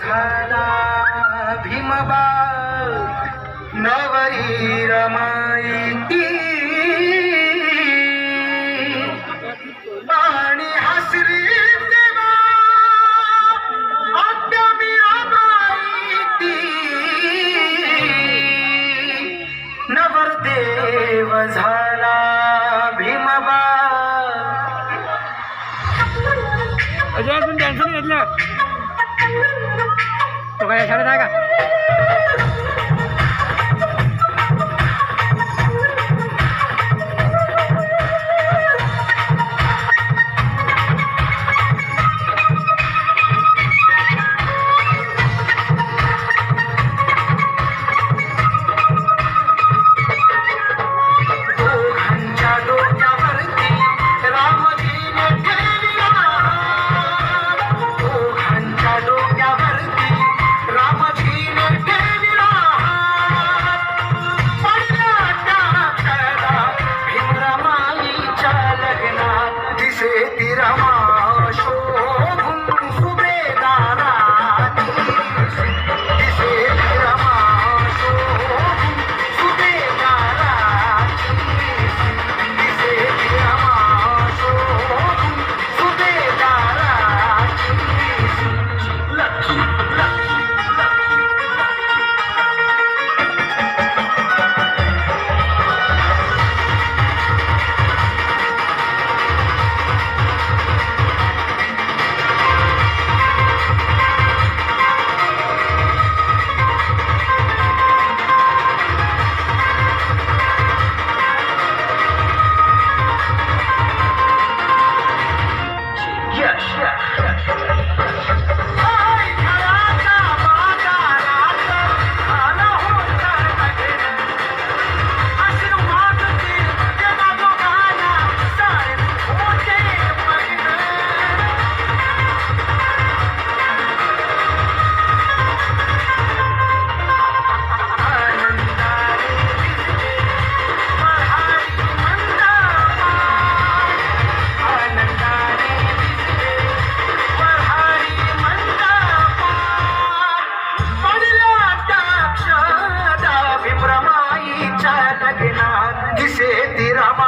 झाला भीमबा नवरी रमाईती आणि हसरी देवा नवरदेव झाला. 紹介された জগন্নাথ দিশে তিরামাশো লাগে না কিসে তিরাবা